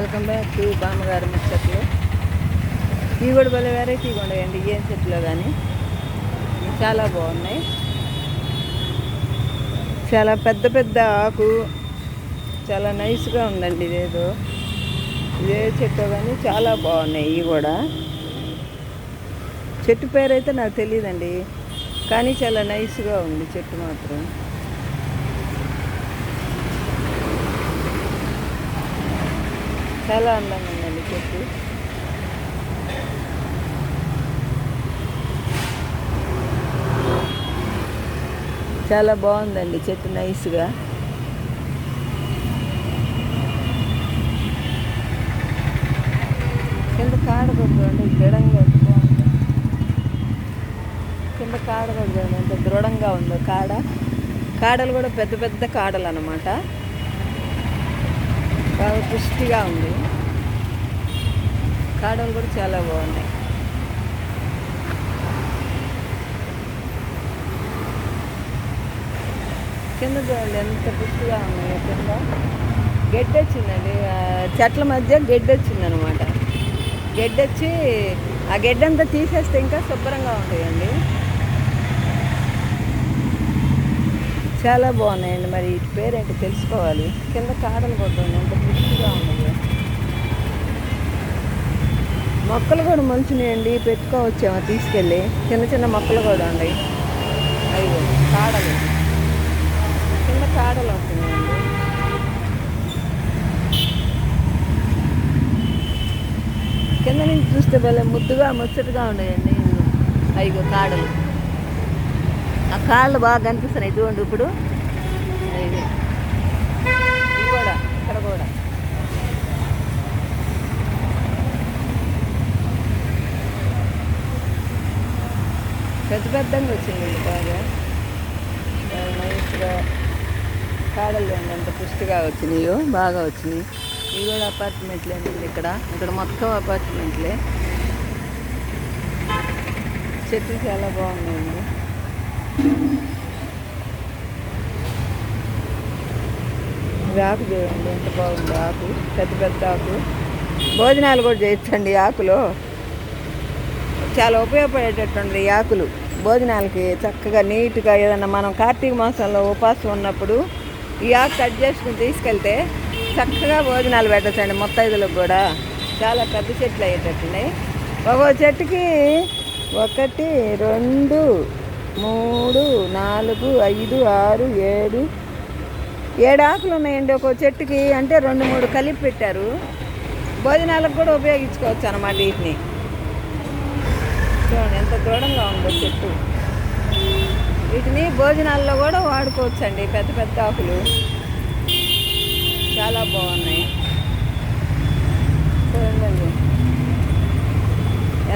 Welcome back to బామ్మగారు ముచ్చట్లు. ఇవి కూడా భలే వెరైటీగా ఉన్నాయండి ఏం చెట్లు కానీ. చాలా బాగున్నాయి. చాలా పెద్ద పెద్ద ఆకు చాలా నైస్గా ఉందండి ఇదేదో. ఇదే చెట్టు కానీ చాలా బాగున్నాయి ఇవి కూడా. చెట్టు పేరు అయితే నాకు తెలియదండి కానీ చాలా నైస్గా ఉంది చెట్టు మాత్రం. చాలా అందంగా ఉందండి చెట్టు. చాలా బాగుందండి చెట్టు నైస్గా కింద కాడ కొట్టుకోండి దృఢంగా బాగుంది. కింద కాడ కొట్టుకోండి ఎంత దృఢంగా ఉందో కాడ. కాడలు కూడా పెద్ద పెద్ద కాడలు అనమాట బాగా పుష్టిగా ఉంది. కాడలు కూడా చాలా బాగున్నాయి కింద చూడండి ఎంత పుష్టిగా ఉన్నాయి కింద గడ్డి వచ్చిందండి. చెట్ల మధ్య గడ్డి గెడ్డొచ్చి ఆ గెడ్డంతా తీసేస్తే ఇంకా శుభ్రంగా ఉంటాయండి. చాలా బాగున్నాయండి. మరి వీటి పేరేంటి తెలుసుకోవాలి. కింద కాడలు కొట్టండి. ఎంత పుష్టిగా ఉన్నాయి మొక్కలు కూడా మంచినాయండి. పెట్టుకోవచ్చేమో తీసుకెళ్ళి. చిన్న చిన్న మొక్కలు కూడా ఉన్నాయి. అయ్యో కాడలు కింద కాడలు ఉంటున్నాయండి కింద నుంచి చూస్తే భలే ముద్దుగా ముచ్చటగా ఉన్నాయండి. అయ్యో కాడలు ఆ కాళ్ళు బాగా కనిపిస్తున్నాయి చూడండి ఇప్పుడు. ఇది. కూడా ఇక్కడ కూడా. పెద్ద పెద్దంగా వచ్చింది బాగా. మంచిగా కాడలు చూడండి పుష్టిగా వచ్చినాయో బాగా వచ్చినాయి. ఇవి కూడా అపార్ట్మెంట్లే అండి ఇక్కడ. ఇక్కడ మొత్తం అపార్ట్మెంట్లే. చెట్లు చాలా బాగున్నాయండి. ఆకు చూడండి ఎంత బాగుంది ఆకు. పెద్ద పెద్ద ఆకు. భోజనాలు కూడా చేయొచ్చండి ఈ ఆకులో. చాలా ఉపయోగపడేటట్టుంది ఈ ఆకులు. భోజనాలకి చక్కగా నీట్గా ఏదన్నా మనం కార్తీక మాసంలో ఉపాసం ఉన్నప్పుడు ఈ ఆకు కట్ చేసుకుని తీసుకెళ్తే చక్కగా భోజనాలు పెట్టచ్చండి మొత్తైదులకు కూడా. చాలా పెద్ద చెట్లు అయ్యేటట్టున్నాయి ఒక్కో చెట్టుకి ఒకటి రెండు మూడు నాలుగు ఐదు ఆరు ఏడు. ఏడు ఆకులు ఉన్నాయండి ఒక చెట్టుకి అంటే రెండు మూడు కలిపి పెట్టారు. భోజనాలకు కూడా ఉపయోగించుకోవచ్చు అనమాట వీటిని. చూడండి ఎంత దృఢంగా ఉందో చెట్టు. వీటిని భోజనాల్లో కూడా వాడుకోవచ్చు అండి పెద్ద పెద్ద ఆకులు. చాలా బాగున్నాయి. చూడండి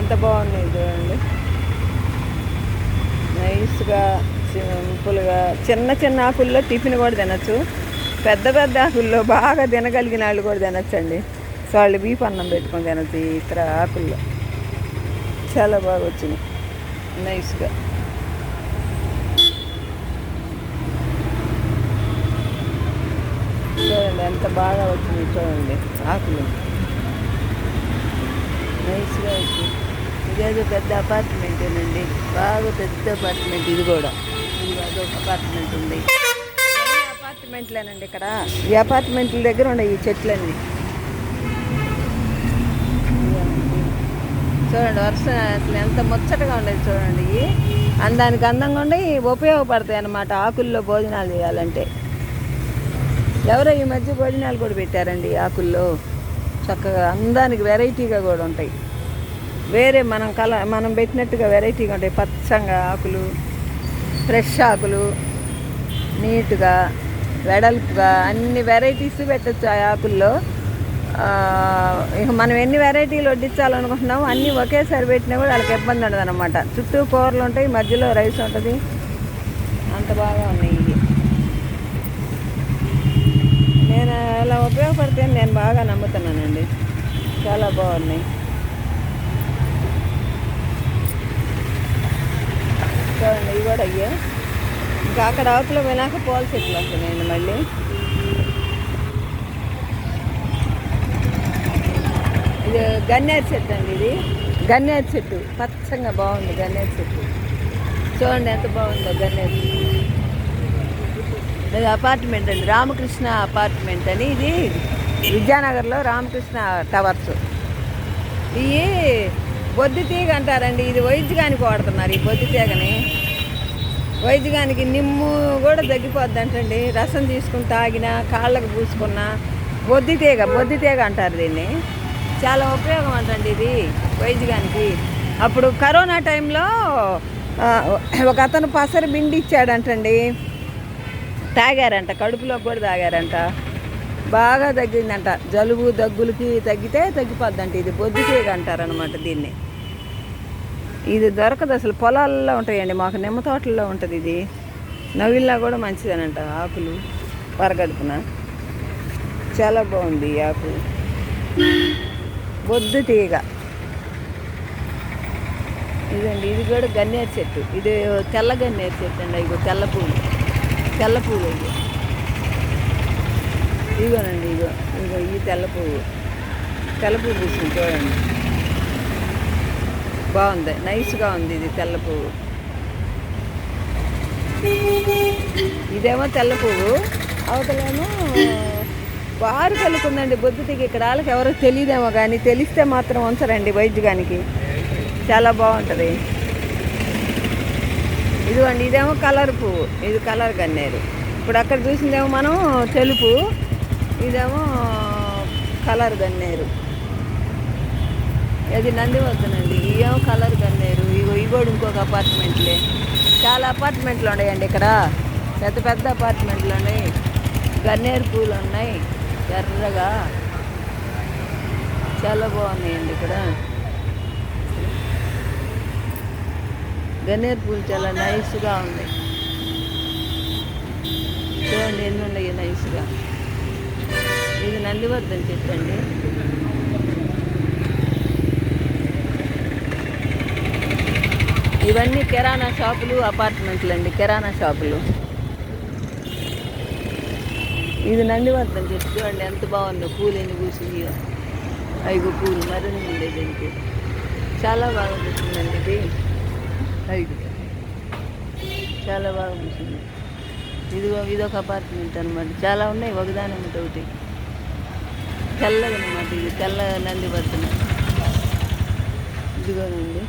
ఎంత బాగున్నాయి చూడండి. నైస్గా సింపుల్గా చిన్న చిన్న ఆకుల్లో టిఫిన్ కూడా తినచ్చు. పెద్ద పెద్ద ఆకుల్లో బాగా తినగలిగిన వాళ్ళు కూడా తినచ్చండి. సో వాళ్ళు బీఫ్ అన్నం పెట్టుకొని తినచ్చు ఈ ఇతర ఆకుల్లో. చాలా బాగా వచ్చినాయి నైస్గా. చూడండి ఎంత బాగా వచ్చింది చూడండి ఆకులు. నైస్గా వచ్చింది. ఇదేదో పెద్ద అపార్ట్మెంటేనండి బాగా పెద్ద అపార్ట్మెంట్ ఇది కూడా. అదొక అపార్ట్మెంట్ ఉంది. అపార్ట్మెంట్లేనండి ఇక్కడ? ఈ అపార్ట్మెంట్ల దగ్గర ఉన్నాయి ఈ చెట్లన్నీ. చూడండి వర్ష అసలు ఎంత ముచ్చటగా ఉండేది చూడండి. అందానికి అందంగా ఉండి ఉపయోగపడతాయి అన్నమాట ఆకుల్లో భోజనాలు చేయాలంటే. ఎవరో ఈ మధ్య భోజనాలు కూడా పెట్టారండి ఆకుల్లో. చక్కగా అందానికి వెరైటీగా కూడా ఉంటాయి. వేరే మనం కల మనం పెట్టినట్టుగా వెరైటీగా ఉంటాయి. పచ్చంగా ఆకులు ఫ్రెష్ ఆకులు నీట్గా వెడల్పుగా అన్ని వెరైటీస్ పెట్టచ్చు ఆ ఆకుల్లో. ఇక మనం ఎన్ని వెరైటీలు వడ్డించాలనుకుంటున్నామో అన్నీ ఒకేసారి పెట్టినా కూడా వాళ్ళకి ఇబ్బంది ఉండదు అనమాట చుట్టూ కూరలు ఉంటాయి మధ్యలో రైస్ ఉంటుంది. అంత బాగా ఉన్నాయి ఇవి. నేను అలా ఉపయోగపడితే నేను బాగా నమ్ముతున్నానండి. చాలా బాగున్నాయి. చూడండి ఇవి కూడా అయ్యే. ఇంకా అక్కడ ఆకులు పోయినాక పూల చెట్లు వస్తున్నాయండి మళ్ళీ. ఇది గన్నేరు చెట్టు అండి ఇది. గన్నేరు చెట్టు. పచ్చంగా బాగుంది గన్నేరు చెట్టు. చూడండి ఎంత బాగుందో గన్నేరు ఇది అపార్ట్మెంట్ అండి రామకృష్ణ అపార్ట్మెంట్ అని ఇది. విద్యానగర్లో రామకృష్ణ టవర్స్. ఇవి బొద్దు తీగ అంటారండి. ఇది వైద్యగానికి వాడుతున్నారు ఈ బొద్దు తీగని. వైద్యగానికి నిమ్ము కూడా తగ్గిపోద్ది అంటండి. రసం తీసుకుని తాగినా కాళ్ళకు పూసుకున్నా బొద్ది తీగ బొద్ది తీగ అంటారు దీన్ని. చాలా ఉపయోగం అంటండి ఇది వైద్యగానికి. అప్పుడు కరోనా టైంలో ఒక అతను పసరు బిండి ఇచ్చాడంటండి. తాగారంట కడుపులో కూడా తాగారంట. బాగా తగ్గిందంట. జలుబు దగ్గులకి తగ్గితే తగ్గిపోద్దంట. ఇది బొద్దు తీగ అంటారనమాట దీన్ని. ఇది దొరకదు అసలు. పొలాల్లో ఉంటాయండి మాకు. నిమ్మ తోటల్లో ఉంటుంది ఇది. నవిల్లా కూడా మంచిదనంట. ఆకులు పరగడుపున చాలా బాగుంది ఈ ఆకు. బొద్దు తీగ ఇదండి. ఇది కూడా గన్నేరు చెట్టు. ఇది తెల్ల గన్నేరు చెట్టు అండి. ఇగో తెల్ల పూలు. తెల్ల పువ్వు ఇది ఇదిగోనండి ఇదిగో ఇదిగో ఈ తెల్ల పువ్వు. తెల్ల పువ్వు పూసింది చూడండి. బాగుంది నైస్గా ఉంది ఇది తెల్ల పువ్వు. ఇదేమో తెల్ల పువ్వు అవతలేమో బారు కలుకుందండి బొద్దుతికి ఇక్కడ వాళ్ళకి ఎవరో తెలియదేమో కానీ తెలిస్తే మాత్రం ఉంచరండి వైద్యుగానికి. చాలా బాగుంటుంది. ఇదిగోండి ఇదేమో కలర్ పువ్వు ఇది కలర్ గన్నేరు. ఇప్పుడు అక్కడ చూసిందేమో మనం తెలుపు. ఇదేమో కలర్ గన్నేరు. అది నందివద్దనండి. ఇవేమో కలర్ గన్నేరు. ఇగో ఇగోడు ఇంకొక అపార్ట్మెంట్లే. చాలా అపార్ట్మెంట్లు ఉన్నాయండి ఇక్కడ. పెద్ద పెద్ద అపార్ట్మెంట్లు ఉన్నాయి. గన్నేరు పూలు ఉన్నాయి. ఎర్రగా. చాలా బాగున్నాయండి ఇక్కడ. గన్నేరు పూలు చాలా నైస్గా ఉన్నాయి. చూడండి ఎన్ని ఉన్నాయి నైస్గా. ఇది నందివర్ధన్ చెట్టు అండి. ఇవన్నీ కిరాణా షాపులు అపార్ట్మెంట్లు అండి కిరాణా షాపులు. ఇది నందివర్ధన్ చెట్టు చూడండి ఎంత బాగుందో. పూలు ఎన్ని పూసింది ఐదు పూలు మరిన్ని ఉంది దీనికి చాలా బాగా పూసిందండి ఇది. ఐదు. చాలా బాగా పూసింది. ఇది ఇదొక అపార్ట్మెంట్ అనమాట చాలా ఉన్నాయి ఒకదాని ఒకటి. తెల్లదనమాట ఇది తెల్ల నంది నందివర్ధన ఇదిగోనండి.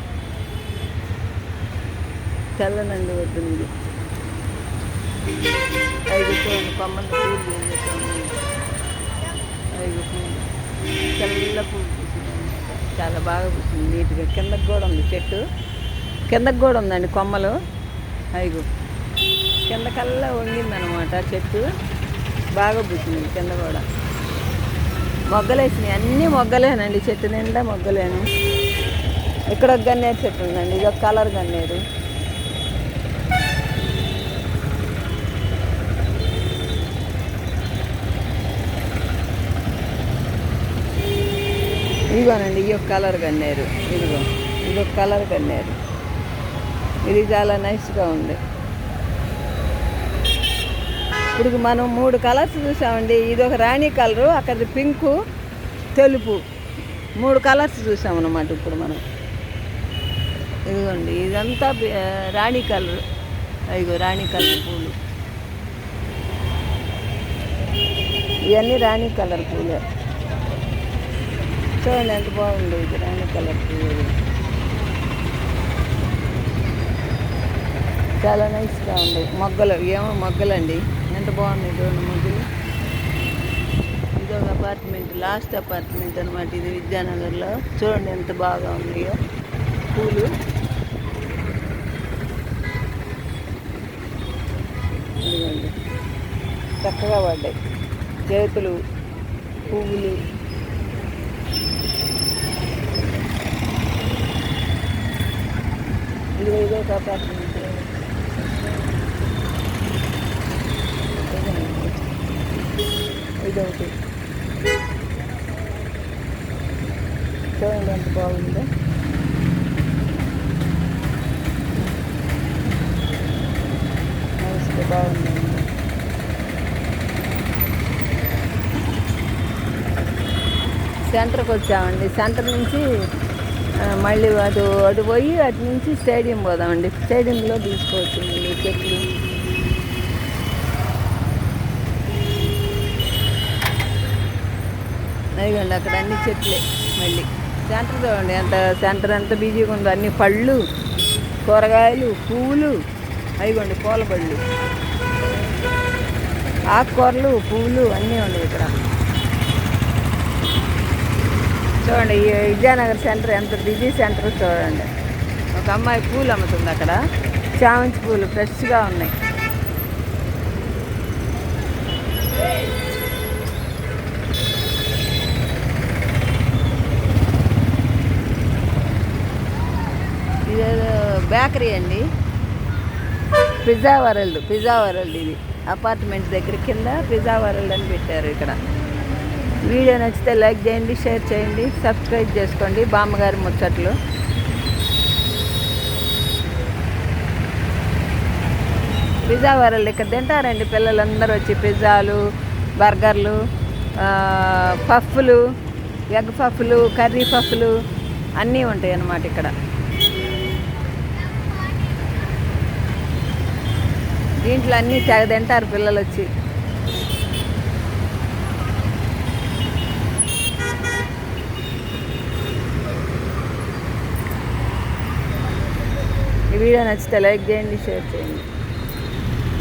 తెల్ల నందివర్ధన ఇది ఐదు పూలు కొమ్మల పూలు ఐదు పూలు. తెల్ల పూలు చాలా బాగా పూసింది. నీట్గా కిందకి కూడా ఉంది చెట్టు. కిందకి కూడా ఉందండి కొమ్మలు. ఐగు కిందకల్లా వంగిందనమాట చెట్టు. బాగా పూసింది కింద కూడా. మొగ్గలేసినాయి. అన్నీ మొగ్గలేనండి. చెట్టు నిండా మొగ్గలేను. ఇక్కడ ఒక గన్నేరు చెట్టు ఉందండి. ఇది ఒక కలర్ గన్నేరు. ఇదిగోనండి ఈ ఒక కలర్ గన్నేరు. ఇదిగో ఇది ఒక కలర్ గన్నేరు. ఇది చాలా నైస్గా ఉంది. ఇప్పుడు మనం మూడు కలర్స్ చూసామండి. ఇది ఒక రాణి కలరు అక్కడ పింకు తెలుపు. మూడు కలర్స్ చూసామన్నమాట ఇప్పుడు మనం. ఇదిగోండి ఇదంతా రాణి కలర్. ఇదిగో రాణి కలర్ పూలు. ఇవన్నీ రాణి కలర్ పూలే. చూడండి ఎంత బాగుంది ఇది రాణి కలర్ పూలు. చాలా నైస్గా ఉంది. మొగ్గలు ఏమో మొగ్గలండి. ఎంత బాగుంది చూడండి ఇది ఒక అపార్ట్మెంట్ లాస్ట్ అపార్ట్మెంట్ అనమాట ఇది విద్యానగర్లో. చూడండి ఎంత బాగా ఉన్నాయో. పూలు. ఇదిగోండి. చక్కగా పడ్డాయి. చేతులు పువ్వులు. ఇదిగో ఇదొక ఒక ఇది ఇదొకటి. చూడండి ఎంత బాగుందో. నమస్తే బాగుందండి సెంటర్కి వచ్చామండి. సెంటర్ నుంచి మళ్ళీ అటు అటు పోయి అటు నుంచి స్టేడియం పోదామండి. స్టేడియంలో తీసుకోవచ్చు చెట్లు. అదిగోండి అక్కడ అన్ని చెట్లే మళ్ళీ. సెంటర్ చూడండి ఎంత సెంటర్ ఎంత బిజీగా ఉందో. అన్ని పళ్ళు కూరగాయలు పువ్వులు అయిగోండి పూల పళ్ళు. ఆకుకూరలు పువ్వులు అన్నీ ఉన్నాయి ఇక్కడ. చూడండి ఈ విద్యానగర్ సెంటర్ ఎంత బిజీ సెంటర్ చూడండి. ఒక అమ్మాయి పూలు అమ్ముతుంది అక్కడ. చామంతి పూలు ఫ్రెష్గా ఉన్నాయి. ఇదేదో బేకరీ అండి. పిజ్జా వరల్డ్ పిజ్జా వరల్డ్ ఇది. అపార్ట్మెంట్ దగ్గర కింద పిజ్జా వరల్డ్ అని పెట్టారు ఇక్కడ. వీడియో నచ్చితే లైక్ చేయండి షేర్ చేయండి సబ్స్క్రైబ్ చేసుకోండి బామ్మగారి ముచ్చట్లు. పిజ్జా వరల్డ్ ఇక్కడ తింటారండి పిల్లలందరూ వచ్చి పిజ్జాలు బర్గర్లు పఫ్లు ఎగ్ పఫ్లు కర్రీ పఫ్లు అన్నీ ఉంటాయి అన్నమాట ఇక్కడ. దీంట్లో అన్నీ తెగ తింటారు పిల్లలు వచ్చి. ఈ వీడియో నచ్చితే లైక్ చేయండి షేర్ చేయండి.